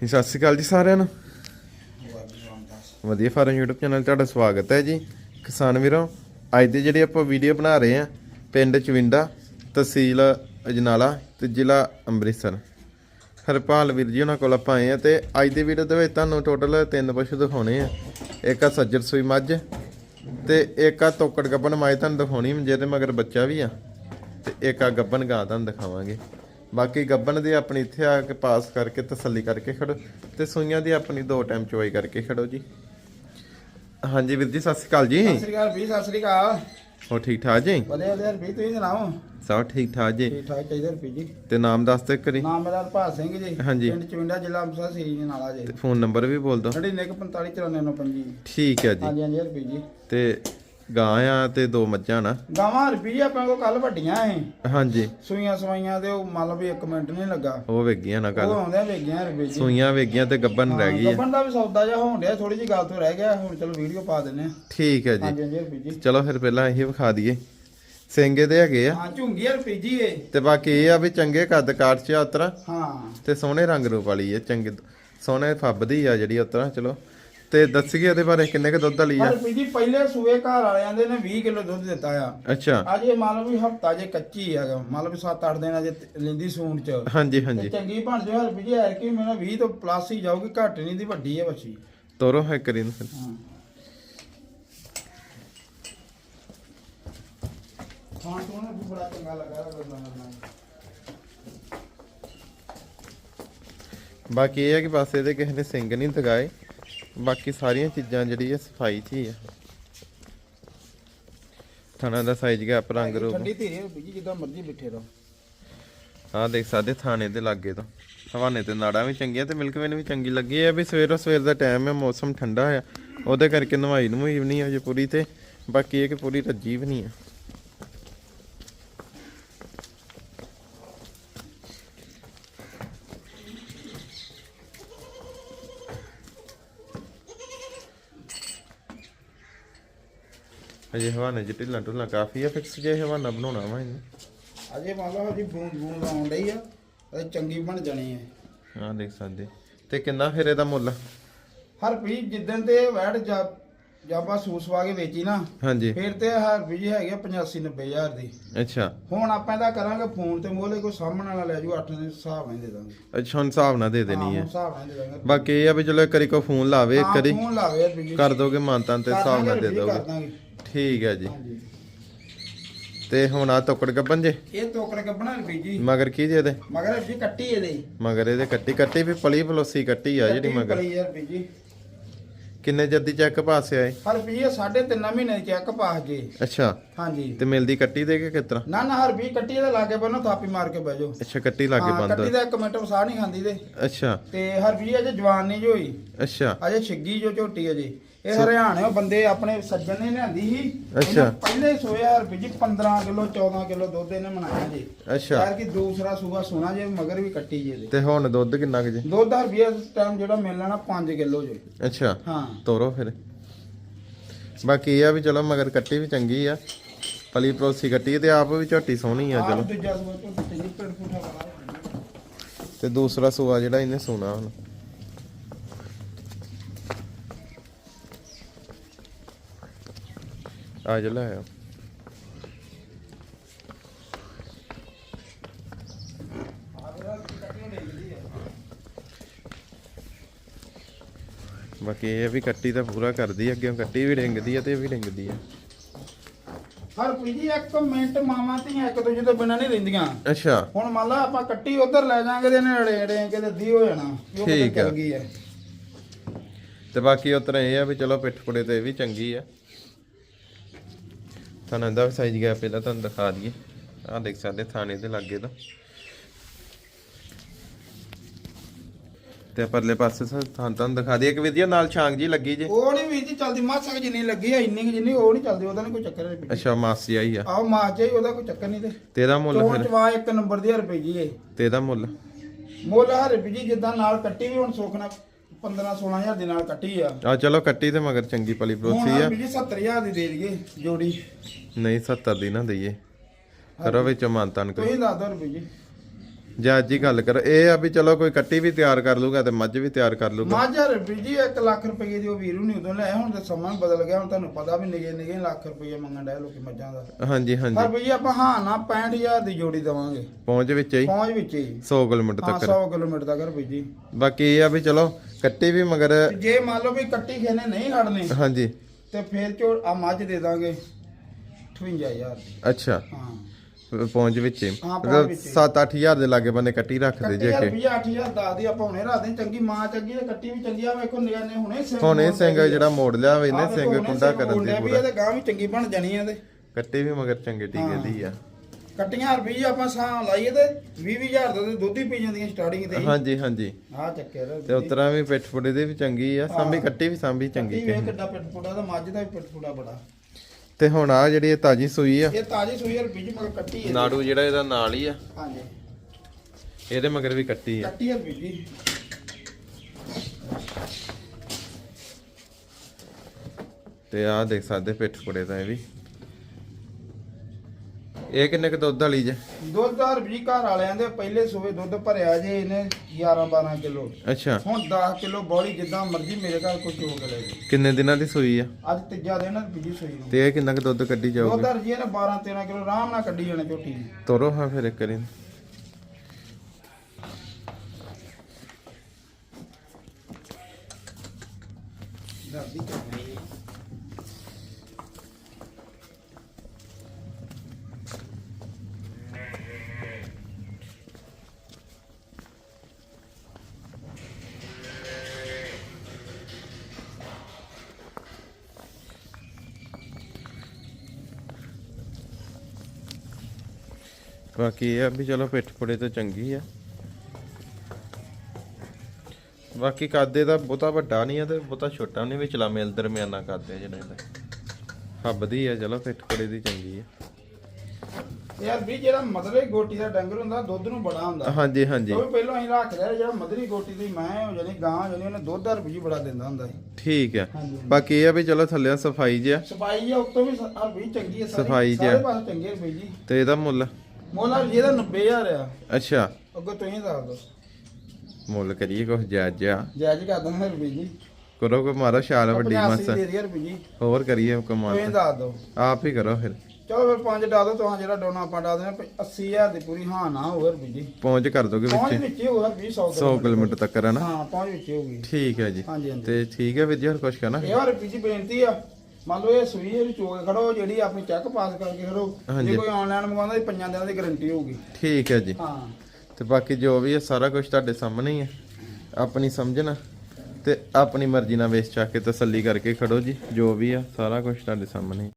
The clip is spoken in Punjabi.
ਜੀ, ਸਤਿ ਸ਼੍ਰੀ ਅਕਾਲ ਜੀ ਸਾਰਿਆਂ ਨੂੰ। ਵਧੀਆ ਫਾਰਮ YouTube ਚੈਨਲ 'ਤੇ ਤੁਹਾਡਾ ਸਵਾਗਤ ਹੈ ਜੀ। ਕਿਸਾਨ ਵੀਰੋ ਅੱਜ ਦੀ ਜਿਹੜੀ ਆਪਾਂ ਵੀਡੀਓ ਬਣਾ ਰਹੇ ਹਾਂ ਪਿੰਡ ਚਵਿੰਡਾ ਤਹਿਸੀਲ ਅਜਨਾਲਾ ਤੇ ਜ਼ਿਲ੍ਹਾ ਅੰਮ੍ਰਿਤਸਰ। ਹਰਪਾਲ ਵੀਰ ਜੀ ਉਹਨਾਂ ਕੋਲ ਆਪਾਂ ਆਏ ਆ ਤੇ ਅੱਜ ਦੀ ਵੀਡੀਓ ਦੇ ਵਿੱਚ ਤੁਹਾਨੂੰ ਟੋਟਲ ਤਿੰਨ ਪਸ਼ੂ ਦਿਖਾਉਣੇ ਆ। ਇੱਕ ਆ ਸੱਜਰ ਸੂਈ ਮੱਝ ਤੇ ਇੱਕ ਆ ਤੋਕੜ ਗੱਬਨ ਮਾਈ ਤੁਹਾਨੂੰ ਦਿਖਾਉਣੀ ਜਿਹਦੇ ਮਗਰ ਬੱਚਾ ਵੀ ਆ। ਤੇ ਇੱਕ ਆ ਗੱਬਨ ਗਾਂ ਤੁਹਾਨੂੰ ਦਿਖਾਵਾਂਗੇ। ਬਾਕੀ ਗੱਬਨ ਦੀ ਆਪਣੀ ਇੱਥੇ ਆ ਕੇ ਪਾਸ ਕਰਕੇ ਤਸੱਲੀ ਕਰਕੇ ਖੜੋ ਤੇ ਸੂਈਆਂ ਦੀ ਆਪਣੀ ਦੋ ਟਾਈਮ ਚੋਈ ਕਰਕੇ ਖੜੋ ਜੀ। ਹਾਂਜੀ ਵੀਰ ਜੀ ਸਤਿ ਸ਼੍ਰੀ ਅਕਾਲ ਜੀ। ਸਤਿ ਸ੍ਰੀ ਅਕਾਲ ਵੀ ਸਤਿ ਸ੍ਰੀ ਅਕਾਲ। ਹੋ ਠੀਕ ਠਾਕ ਜੀ? ਵਧੀਆ ਵਧੀਆ ਰੁਪਈ ਤੁਸੀਂ ਸੁਣਾਓ? ਸਭ ਠੀਕ ਠਾਕ ਜੀ। ਠੀਕ ਠਾਕ ਚਾਹੀਦਾ ਰੁਪਈ ਜੀ। ਤੇ ਨਾਮ ਦੱਸ ਦੇ ਕਰੀ ਨਾਮ ਮੇਰਾ ਹਰਪਾਲ ਸਿੰਘ ਜੀ। ਹਾਂਜੀ। ਪਿੰਡ ਚਵਿੰਡਾ ਜ਼ਿਲ੍ਹਾ ਅੰਮ੍ਰਿਤਸਰ ਸੀ ਜੀ ਨਾਲਾ ਜੀ। ਤੇ ਫੋਨ ਨੰਬਰ ਵੀ ਬੋਲ ਦਿਓ। 99459495 ਠੀਕ ਹੈ ਜੀ। ਹਾਂਜੀ ਹਾਂਜੀ ਰੁਪਈ ਜੀ। ਤੇ ਗਾਂ ਆ ਤੇ ਦੋ ਮੱਝਾਂ ਨਾ। ਗਾਵਾਂ ਰੁਪਈ ਜੀ ਆਪਣੇ ਕੋਲ ਵੱਡੀਆਂ ਐ। ਹਾਂਜੀ। ਸੂਈਆਂ ਸਵਾਈਆਂ ਤੇ ਉਹ ਮੰਨ ਲਓ ਵੀ 1 ਮਿੰਟ ਨਹੀਂ ਲੱਗਾ। ਉਹ ਵੇਗੀਆਂ ਨਾ ਉਹ ਕੱਲ ਆਉਂਦੇ ਵੇਗੀਆਂ ਰੁਪਈ ਜੀ ਸੂਈਆਂ ਵੇਗੀਆਂ ਤੇ ਗੱਬਨ ਰਹਿ ਗਈ ਗੱਬਣ ਦਾ ਵੀ ਸੌਦਾ ਜਿਹਾ ਹੋਣ ਡਿਆ ਥੋੜੀ ਜੀ ਗੱਲ ਤੋਂ ਰਹਿ ਗਿਆ ਹੁਣ ਚਲੋ ਵੀਡੀਓ ਪਾ ਦਿੰਨੇ ਆ ਠੀਕ ਹੈ ਜੀ। ਹਾਂਜੀ ਚਲੋ ਫਿਰ ਪਹਿਲਾਂ ਇਹ ਵਿਖਾ ਦਈਏ। ਸਿੰਗੇ ਦੇ ਹੈਗੇ ਆ। ਹਾਂ ਝੁੰਗੀ ਆ ਰੁਪਈ ਜੀ ਇਹ। ਤੇ ਬਾਕੀ ਇਹ ਆ ਵੀ ਚੰਗੇ ਕੱਦ ਕਾਠ ਚ ਆ ਉਤਰਾ। ਹਾਂ। ਤੇ ਸੋਹਣੇ ਰੰਗ ਰੂਪ ਵਾਲੀ ਹੈ ਚੰਗੇ ਸੋਹਣੇ ਫੱਬਦੀ ਆ ਜਿਹੜੀ ਉਤਰਾ ਚਲੋ। ਤੇ ਦੱਸੀਏ ਇਹਦੇ ਬਾਰੇ ਕਿੰਨੇ ਕ ਦੁੱਧ ਵਾਲੀ ਆ? ਪਰ ਜੀ ਪਹਿਲੇ ਸੂਏ ਘਰ ਵਾਲਿਆਂ ਦੇ ਨੇ 20 ਕਿਲੋ ਦੁੱਧ ਦਿੱਤਾ ਆ। ਅੱਛਾ। ਅੱਜ ਇਹ ਮੰਨ ਲਓ ਵੀ ਹਫਤਾ ਜੇ ਕੱਚੀ ਹੈਗਾ ਮੰਨ ਲਓ ਵੀ 7-8 ਦਿਨ ਅਜੇ ਲੈਂਦੀ ਸੂਣ ਚ। ਹਾਂਜੀ ਹਾਂਜੀ। ਚੰਗੀ ਬਣ ਜਾਓ ਹਰ ਵੀ ਐਰ ਕਿ ਮੈਨੂੰ 20 ਤੋਂ ਪਲੱਸ ਹੀ ਜਾਊਗੀ ਘੱਟ ਨਹੀਂ ਦੀ ਵੱਡੀ ਹੈ ਬੱਚੀ। ਤੋਰੋ ਹੈ ਕਰੀ ਨੂੰ ਫਿਰ। ਹਾਂ। ਖਾਣ ਤੋਂ ਨਾ ਵੀ ਬੜਾ ਚੰਗਾ ਲੱਗਾ ਰਗਾ ਬਾਕੀ ਇਹ ਹੈ ਕਿ ਬਸ ਇਹਦੇ ਕਿਸੇ ਨੇ ਸਿੰਗ ਨਹੀਂ ਦਗਾਏ। ਬਾਕੀ ਸਾਰੀਆਂ ਚੀਜ਼ਾਂ ਜਿਹੜੀ ਹੈ ਸਫ਼ਾਈ 'ਚ ਹੀ ਆ। ਥਾਣਾ ਦਾ ਸਾਈਜ਼ ਗੈਪ ਰੰਗ ਰੂਪ। ਠੰਡੀ ਧੀਰੇ ਵੀ ਜਿੱਦਾਂ ਮਰਜ਼ੀ ਬਿਠੇ ਰਹੋ। ਆਹ ਦੇਖ ਸਕਦੇ ਥਾਣੇ ਦੇ ਲਾਗੇ ਤੋਂ। ਹਵਾਨੇ ਤੇ ਨਾੜਾਂ ਵੀ ਚੰਗੀਆਂ ਤੇ ਮਿਲਕ ਵੇਨ ਵੀ ਚੰਗੀ ਲੱਗੀ ਹੈ ਵੀ ਸਵੇਰੋ ਸਵੇਰ ਦਾ ਟਾਈਮ ਹੈ ਮੌਸਮ ਠੰਡਾ ਆ। ਉਹਦੇ ਕਰਕੇ ਨਵਾਈ ਨੂੰ ਵੀ ਨਹੀਂ ਅਜੇ ਪੂਰੀ ਤੇ। ਬਾਕੀ ਇਹ ਕਿ ਪੂਰੀ ਰੱਜੀ ਵੀ ਨਹੀਂ ਆ। ਅਜੇ ਹਵਾਨੇ ਚ ਢਿੱਲਾਂ ਢੁੱਲਾਂ ਕਾਫੀ ਆ ਫਿਕਸ ਜੇ ਹਵਾਨਾ ਬਣਾਉਣਾ ਵਾ ਇਹਨੂੰ। ਅਜੇ ਮੰਨ ਲਓ ਹਜੀ ਬੂੰਦ ਬੂੰਦ ਆਉਣ ਡਈ ਆ ਇਹ ਚੰਗੀ ਬਣ ਜਾਣੀ ਹੈ ਆਹ ਦੇਖ ਸਕਦੇ। ਤੇ ਕਿੰਨਾ ਫਿਰ ਇਹਦਾ ਮੁੱਲ? ਹਰ ਵੀ ਜਿੱਦਣ ਤੇ ਵੈੜ ਜਾ ਜਾਬਾ ਸੂਸਵਾ ਕੇ ਵੇਚੀ ਨਾ ਹਾਂਜੀ। ਫਿਰ ਤੇ ਹਰ ਵੀ ਹੈਗੇ 85 90 ਹਜ਼ਾਰ ਦੀ। ਅੱਛਾ। ਹੁਣ ਆਪਾਂ ਇਹਦਾ ਕਰਾਂਗੇ ਫੋਨ ਤੇ ਮੋਲੇ ਕੋਈ ਸਾਹਮਣੇ ਵਾਲਾ ਲੈ ਜੂ 8 ਦੇ ਹਿਸਾਬ ਨਾਲ ਹੀ ਦੇ ਦਾਂਗੇ। ਅੱਛਾ ਹੁਣ ਹਿਸਾਬ ਨਾਲ ਦੇ ਦੇਣੀ ਹਾਂ, ਹਿਸਾਬ ਨਾਲ ਹੀ ਦੇ ਦਾਂਗੇ ਬਾਕੀ ਇਹ ਆ ਵੀ ਚਲੋ ਇੱਕ ਵਾਰੀ ਕੋ ਫੋਨ ਲਾਵੇ ਇੱਕ ਹਾਂ, ਵਾਰੀ ਫੋਨ ਲਾਵੇ ਕਰ ਦੋਗੇ ਮਾਨਤਾਂ ਤੇ ਹਿਸਾਬ ਨਾਲ ਦੇ ਕਰ ਦੋਗੇ। ਦਾਂਗੇ। ਠੀਕ ਹੈ ਜੀ। ਹਾਂਜੀ ਤੇ ਹੁਣ ਆ ਤੋਕੜ ਗੱਬਨ ਜੇ? ਇਹ ਤੋਕੜ ਕੇ ਬਣਾ ਬੀਜੀ ਮਗਰ ਕੀ ਜੇ ਇਹਦੇ? ਮਗਰ ਜੀ ਕੱਟੀ ਇਹਦੇ। ਮਗਰ ਇਹਦੇ ਕੱਟੀ ਕੱਟੀ ਵੀ ਪਲੀ ਪਲੋਸੀ ਕੱਟੀ ਆ ਜਿਹੜੀ ਮਗਰ। ਯਾਰ ਕਿੰਨੇ ਜੱਦੀ ਚੈੱਕ ਪਾਸੇ ਆਏ ਹਰ ਬੀਜੀ ਸਾਢੇ ਤਿੰਨ ਮਹੀਨੇ ਦੀ ਚੈੱਕ ਪਾਸ ਜੇ। ਅੱਛਾ। ਹਾਂਜੀ। ਤੇ ਮਿਲਦੀ ਕੱਟੀ ਦੇ ਕੇ ਕਿਤਰਾ ਨਾ ਨਾ ਹਰ ਵੀ ਕੱਟੀ ਇਹਦੇ ਲਾਗੇ ਬੰਨੋ ਥਾਪੀ ਮਾਰ ਕੇ ਬਹਿ ਜਾਓ। ਅੱਛਾ ਕੱਟੀ ਲਾਗੇ ਹਾਂ, ਬੰਦ। ਕੱਟੀ ਦਾ ਇੱਕ ਮਿੰਟ ਵਸਾ ਨਹੀਂ ਖਾਂਦੀ ਤੇ ਅੱਛਾ। ਤੇ ਹਰ ਵੀ ਅਜੇ ਜਵਾਨ ਨਹੀਂ ਜੋ ਹੋਈ। ਅੱਛਾ। ਅਜੇ ਛਿੱਗੀ ਜੋ ਝੋਟੀ ਅਜੇ ਇਹ ਹਰਿਆਣੇ ਬੰਦੇ ਆਪਣੇ ਸੱਜਣ ਨੇ ਲਿਆਂਦੀ ਸੀ। ਅੱਛਾ। ਪਹਿਲੇ ਸੋਇਆ ਰੁਪਏ ਜੀ 15 ਕਿਲੋ 14 ਕਿਲੋ ਦੁੱਧ ਇਹਨੇ ਬਣਾਇਆ ਜੀ। ਅੱਛਾ। ਯਾਰ ਕਿ ਦੂਸਰਾ ਸੂਆ ਸੋਨਾ ਜੇ ਮਗਰ ਵੀ ਕੱਟੀ ਜੇ ਤੇ ਹੁਣ ਦੁੱਧ ਕਿੰਨਾ ਕੁ ਜੇ? ਦੁੱਧ ਰੁਪਏ ਇਸ ਟਾਈਮ ਜਿਹੜਾ ਮਿਲਣਾ 5 ਕਿਲੋ ਜੇ। ਅੱਛਾ। ਹਾਂ। ਤੋਰੋ ਫਿਰ। ਬਾਕੀ ਇਹ ਆ ਵੀ ਚਲੋ ਮਗਰ ਕੱਟੀ ਵੀ ਚੰਗੀ ਆ। ਪਲੀ ਪਲੋਸੀ ਕੱਟੀ ਤੇ ਆਪ ਵੀ ਝੋਟੀ ਸੋਹਣੀ ਆ ਚਲੋ। ਤੇ ਦੂਸਰਾ ਸੂਆ ਜਿਹੜਾ ਇਹਨੇ ਸੋਨਾ ਹੁਣ। ਆ ਜਾ ਲੈ ਆਓ ਬਾਕੀ ਇਹ ਵੀ ਕੱਟੀ ਤਾਂ ਪੂਰਾ ਕਰਦੀ ਆ ਅੱਗੇ ਕੱਟੀ ਵੀ ਡਿੰਗਦੀ ਆ ਤੇ ਇਹ ਵੀ ਡਿੰਗਦੀ ਆ। ਹਰ ਜੀ ਇੱਕ ਮਿੰਟ ਮਾਵਾਂ ਧੀਆਂ ਇੱਕ ਦੂਜੇ ਤੋਂ ਬਿਨਾਂ ਨਹੀਂ ਰਹਿੰਦੀਆਂ। ਅੱਛਾ। ਹੁਣ ਮੰਨ ਲਾ ਆਪਾਂ ਕੱਟੀ ਉਧਰ ਲੈ ਜਾਾਂਗੇ ਤੇ ਨੇੜੇ ੜੇ ਕੇ ਤੇ ਦੀ ਹੋ ਜਾਣਾ। ਉਹ ਕਿਤੇ ਠੀਕ ਆ। ਚੱਲ ਗਈ ਹੈ ਤੇ ਬਾਕੀ ਉਤਰ ਇਹ ਆ ਵੀ ਚਲੋ ਪਿੱਠ ਪੁੜੇ ਤੇ ਇਹ ਵੀ ਚੰਗੀ ਆ। ਤੁਹਾਨੂੰ ਇਹਦਾ ਵੀ ਸਾਈਜ਼ ਗਿਆ ਪਹਿਲਾਂ ਤੁਹਾਨੂੰ ਦਿਖਾ ਦਈਏ। ਆਹ ਦੇਖ ਸਕਦੇ ਥਾਣੇ ਦੇ ਲਾਗੇ ਦਾ। ਤੇ ਪਰਲੇ ਪਾਸੇ ਤੁਹਾਨੂੰ ਤੁਹਾਨੂੰ ਦਿਖਾ ਦਈਏ। ਕਿ ਵਧੀਆ ਨਾਲ ਛਾਂਗ ਜੀ ਲੱਗੀ ਜੇ। ਉਹ ਨਹੀਂ ਵੀਰ ਜੀ ਚੱਲਦੀ ਮਾਸਕ ਜਿੰਨੀ ਲੱਗੀ ਹੈ ਇੰਨੀ ਕੁ ਜਿੰਨੀ ਉਹ ਨਹੀਂ ਚੱਲਦੀ ਉਹਦਾ ਨਹੀਂ ਕੋਈ ਚੱਕਰ ਨਹੀਂ ਅੱਛਾ ਮਾਸੀ ਆਈ ਆ। ਆਹ ਮਾਸ ਜਾਈ ਉਹਦਾ ਕੋਈ ਚੱਕਰ ਨਹੀਂ ਤੇ। ਤੇ ਇਹਦਾ ਮੁੱਲ ਫਿਰ? ਚਵਾ ਇੱਕ ਨੰਬਰ ਦੀ ਰੁਪਏ ਜੀ ਇਹ। ਤੇ ਇਹਦਾ ਮੁੱਲ? ਮੁੱਲ ਹਰ ਰੁਪਏ ਜੀ ਜਿੱਦਾਂ ਨਾਲ ਕੱਟੀ ਵੀ ਹੁਣ ਸੁੱਖ ਨਾਲ। 15 16000 ਦੇ ਨਾਲ ਕੱਟੀ ਆ। ਆ ਚਲੋ ਕੱਟੀ ਤੇ ਮਗਰ ਚੰਗੀ ਪਲੀ ਪਲੋਸੀ ਆ। ਜੀ 70000 ਦੀ ਦੇ ਦਈਏ ਜੋੜੀ। ਨਹੀਂ 70 ਦੀ ਨਾ ਦਈਏ। ਕਰੋ ਵਿੱਚ ਮਾਨਤਾਨ ਕੋਈ ਤੁਸੀਂ ਰੁਪਏ ਜੀ ਅੱਜ ਹੀ ਗੱਲ ਕਰ ਇਹ ਆ ਵੀ ਚਲੋ ਕੋਈ ਕੱਟੀ ਵੀ ਤਿਆਰ ਕਰ ਲੂਗਾ ਤੇ ਮੱਝ ਵੀ ਤਿਆਰ ਕਰ ਲੂਗਾ ਮੱਝ ਹਰਪੀ ਜੀ 1 ਲੱਖ ਰੁਪਏ ਦੀ ਉਹ ਵੀਰੂ ਨਹੀਂ ਉਦੋਂ ਲਿਆ ਹੁਣ ਤੇ ਸਮਾਂ ਬਦਲ ਗਿਆ ਹੁਣ ਤੁਹਾਨੂੰ ਪਤਾ ਵੀ ਨਿਗੇ ਨਿਗੇ ਲੱਖ ਰੁਪਏ ਮੰਗਣ ਡਿਆ ਲੋਕੀ ਮੱਝਾਂ ਦਾ। ਹਾਂਜੀ ਹਾਂਜੀ। ਹਰਪੀ ਜੀ ਆਪਾਂ ਹਾਂ ਨਾ 65000 ਦੀ ਜੋੜੀ ਦਵਾਂਗੇ। ਪਹੁੰਚ ਵਿੱਚ ਹੀ? ਪਹੁੰਚ ਵਿੱਚ ਹੀ। 100 ਕਿਲੋਮੀਟਰ ਹਾਂ ਤੱਕ। 100 ਕਿਲੋਮੀਟਰ ਤੱਕ ਹਰਪੀ ਜੀ ਬਾਕੀ ਇਹ ਆ ਵੀ ਚਲੋ ਕੱਟੀ ਵੀ ਮਗਰ ਤੇ ਜੇ ਮੰਨ ਲਓ ਵੀ ਕੱਟੀ ਖੇਨੇ ਨਹੀਂ ਖੜਨੀ ਹਾਂਜੀ। ਤੇ ਫਿਰ ਚੋ ਆ ਮੱਝ ਦੇ ਦਾਂਗੇ 58000 ਦੀ। ਅੱਛਾ। ਹਾਂ। ਪਹੁੰਚ ਵਿੱਚ ਹੀ। ਹਾਂ, ਪਹੁੰਚ ਵਿੱਚ ਹੀ। 7-8000 ਦੇ ਲਾਗੇ ਬੰਨੇ ਕੱਟੀ ਰੱਖਦੇ ਜੇ ਕਿ। ਰੁਪਈਆ 8000 ਦੱਸ ਦੀ ਆਪਾਂ ਹੁਣੇ ਰਾਤ ਦੀ ਚੰਗੀ ਮਾਂ ਚੰਗੀ ਤੇ ਕੱਟੀ ਵੀ ਚੰਗੀ ਆ। ਵੇਖੋ ਨਿਆ ਨੇ ਹੁਣੇ ਸਿੰਘ ਹੁਣ ਇਹ ਸਿੰਘ। ਜਿਹੜਾ ਮੋੜ ਲਿਆ ਵੇ ਆਹ ਇਹਨੇ ਸਿੰਘ ਕੁੰਡਾ ਕਰਨ ਦੀ ਵੀ ਪੂਰਾ। ਇਹਦੇ ਗਾਂ ਵੀ ਚੰਗੀ ਬਣ ਜਾਣੀ ਆ ਤੇ ਕੱਟੀ ਵੀ ਮਗਰ ਚੰਗੇ ਟੀਕੇ ਦੀ ਆ। ਕੱਟੀਆਂ ਰੁਪਈਆ ਆਪਾਂ ਸਾਂ ਲਾਈਏ ਤੇ 20000 ਦਾ ਤੇ ਦੁੱਧ ਹੀ ਪੀ ਜਾਂਦੀਆਂ ਸਟਾਰਟਿੰਗ ਤੇ ਹਾਂਜੀ ਹਾਂਜੀ। ਆ ਚੱਕਰ ਤੇ ਉਤਰਾ ਵੀ ਪਿੱਠ ਪੁੜੇ ਦੇ ਵੀ ਚੰਗੀ ਆ। ਸਾਂਭੀ ਕੱਟੀ ਵੀ ਸਾਂਭੀ ਚੰਗੀ ਵੇਖ ਕਿੱਡਾ ਪਿੱਟਪੁੜਾ ਦਾ ਮੱਝ ਦਾ ਵੀ ਪਿੱਟਪੁੜਾ ਬੜਾ। ਤੇ ਹੁਣ ਆ ਜਿਹੜੀ ਇਹ ਤਾਜੀ ਸੂਈ ਆ। ਇਹ ਤਾਜੀ ਸੂਈ ਰੁਪਈ ਜੀ ਮਗਰ ਕੱਟੀ ਹੈ ਨਾੜੂ ਜਿਹੜਾ ਇਹਦਾ ਨਾਲ ਹੀ ਆ। ਹਾਂਜੀ। ਇਹਦੇ ਮਗਰ ਵੀ ਕੱਟੀ ਆ। ਕੱਟੀ ਰੁਪਈ ਜੀ। ਤੇ ਆਹ ਦੇਖ ਸਕਦੇ ਪਿੱਠ ਪੁੜੇ ਤਾਂ ਇਹ ਵੀ। ਇਹ ਕਿੰਨੇ ਕ ਦੁੱਧ ਵਾਲੀ ਜੇ? ਦੁੱਧ ਦਾ ਰੁਪਈ ਘਰ ਵਾਲਿਆਂ ਦੇ ਪਹਿਲੇ ਸੂਵੇ ਦੁੱਧ ਭਰਿਆ ਜੇ ਇਹਨੇ 11 12 ਕਿਲੋ। ਅੱਛਾ। ਹੁਣ 10 ਕਿਲੋ ਬੋਲੀ ਜਿੱਦਾਂ ਮਰਜ਼ੀ ਮੇਰੇ ਘਰ ਕੋਈ ਚੋਕ ਲੈ ਜੀ। ਕਿੰਨੇ ਦਿਨਾਂ ਦੀ ਸੂਈ ਆ? ਅੱਜ ਤੀਜਾ ਦਿਨ ਹੈ ਰੁਪਈ ਜੀ ਸੂਈ ਨੂੰ। ਤੇ ਇਹ ਕਿੰਨਾ ਕ ਦੁੱਧ ਕੱਢੀ ਦੁੱਧ ਜਾਊਗੀ? ਦਾ ਰੁਪਈਆ ਨੇ 12 13 ਕਿਲੋ ਆਰਾਮ ਨਾਲ ਕੱਢੀ ਜਾਣਾ ਝੋਟੀ ਨੇ। ਤੋਰੋ ਹਾਂ ਫਿਰ ਇੱਕ ਵਾਰੀ। ਦਰਦੀ ਕਰਨੀ ਬਾਕੀ ਇਹ ਆ ਵੀ ਚਲੋ ਪਿੱਠ ਪੁੜੇ ਤਾਂ ਚੰਗੀ ਆ। ਬਾਕੀ ਕਾਦੇ ਦਾ ਬਹੁਤਾ ਵੱਡਾ ਨਹੀਂ ਆ ਤੇ ਬਹੁਤਾ ਛੋਟਾ ਨਹੀਂ ਵਿਚਲਾ ਮੇਲ ਦਰਮਿਆਨਾ ਕਾਦੇ ਜਿਹੜੇ ਦਾ ਹੱਬਦੀ ਆ ਚਲੋ ਪਿੱਠ ਪੁੜੇ ਦੀ ਚੰਗੀ ਆ। ਯਾਰ ਵੀ ਜਿਹੜਾ ਮਦਰੇ ਗੋਟੀ ਦਾ ਡੰਗਰ ਹੁੰਦਾ ਦੁੱਧ ਨੂੰ ਬੜਾ ਹੁੰਦਾ। ਹਾਂਜੀ ਹਾਂਜੀ। ਉਹ ਵੀ ਪਹਿਲਾਂ ਅਸੀਂ ਰੱਖ ਲਿਆ ਜਿਹੜਾ ਮਦਰੀ ਗੋਟੀ ਦੀ ਮੈਂ ਹੋ ਜਾਣੀ ਗਾਂ ਹੋ ਜਾਣੀ ਉਹਨੇ ਦੁੱਧ ਦਾ ਰੁਪਈ ਬੜਾ ਦਿੰਦਾ ਹੁੰਦਾ ਸੀ। ਠੀਕ ਆ। ਹਾਂਜੀ ਬਾਕੀ ਇਹ ਆ ਵੀ ਚਲੋ ਥੱਲੇ ਸਫ਼ਾਈ ਜਿਆ ਸਫ਼ਾਈ ਆ ਉੱਤੋਂ ਵੀ ਆਹ ਵੀ ਚੰਗੀ ਹੈ ਸਫ਼ਾਈ ਚ ਆ। ਸਾਰੇ ਪਾਸੇ ਚੰਗੇ ਰੁਪਈ ਜੀ। ਤੇ ਇਹਦਾ ਮੁੱਲ? ਮੋਲਾ ਜਿਹਦਾ 90000 ਆ। ਅੱਛਾ। ਅੱਗੋਂ ਤੁਸੀਂ ਦੱਸ ਦੋ ਮੁੱਲ ਕਰੀਏ ਕੁਝ ਜਾਇਜ਼ ਜਿਹਾ। ਜਾਇਜ਼ ਕਰ ਦਾਂਗੇ ਰੁਪਈ ਜੀ। ਕਰੋ ਕੋ ਮਾਰੋ ਛਾਲ ਵੱਡੀ 85 ਮਸ ਦੇ ਜੀ। ਹੋਰ ਕਰੀਏ ਤੁਸੀਂ ਕਮਾਲ ਦੱਸ ਦੋ ਆਪ ਹੀ ਕਰੋ ਫਿਰ। ਚਲੋ ਫਿਰ ਪੰਜ ਡਾ ਦੋ ਤੁਹਾਂ ਜਿਹੜਾ ਡੋਨਾ ਆਪਾਂ ਡਾ ਦੇਣਾ 80000 ਦੀ ਪੂਰੀ ਹਾਂ ਨਾ ਹੋਵੇ ਰੁਪਈ ਜੀ। ਪਹੁੰਚ ਕਰ ਦੋਗੇ ਪਹੁੰਚ ਵਿੱਚ? ਵਿੱਚ ਹੀ ਹੋਊਗਾ 20 100 100 ਕਿਲੋਮੀਟਰ ਤੱਕ ਹੈ ਨਾ? ਹਾਂ ਪਹੁੰਚ ਵਿੱਚ ਹੀ ਹੋਊਗੀ। ਠੀਕ ਹੈ ਜੀ। ਤੇ ਠੀਕ ਹੈ ਵੀਰ ਜੀ ਹੋਰ ਕੁਝ ਕਹਿਣਾ? ਇਹ ਵਾਰ ਜੀ ਬੇਨਤੀ ਆ ਮੰਨ ਲਓ ਇਹ ਸੂਈ ਇਹ ਚੋਕ ਖੜੋ ਜਿਹੜੀ ਆਪਣੀ ਚੈੱਕ ਪਾਸ ਕਰਕੇ ਖੜੋ ਹਾਂਜੀ। ਜੇ ਕੋਈ ਆਨਲਾਈਨ ਮੰਗਵਾਉਂਦਾ ਤਾਂ ਪੰਜਾਂ ਦਿਨਾਂ ਦੀ ਗਾਰੰਟੀ ਹੋਊਗੀ ਠੀਕ ਹੈ ਜੀ ਹਾਂ ਤੇ ਬਾਕੀ ਜੋ ਵੀ ਹੈ ਸਾਰਾ ਕੁਝ ਤੁਹਾਡੇ ਸਾਹਮਣੇ ਹੀ ਹੈ ਆਪਣੀ ਸਮਝਣਾ ਤੇ ਆਪਣੀ ਮਰਜ਼ੀ ਨਾਲ ਵੇਚ ਚੱਕ ਕੇ ਤਸੱਲੀ ਕਰਕੇ ਖੜੋ ਜੀ ਜੋ ਵੀ ਆ ਸਾਰਾ ਕੁਝ ਤੁਹਾਡੇ ਸਾਹਮਣੇ।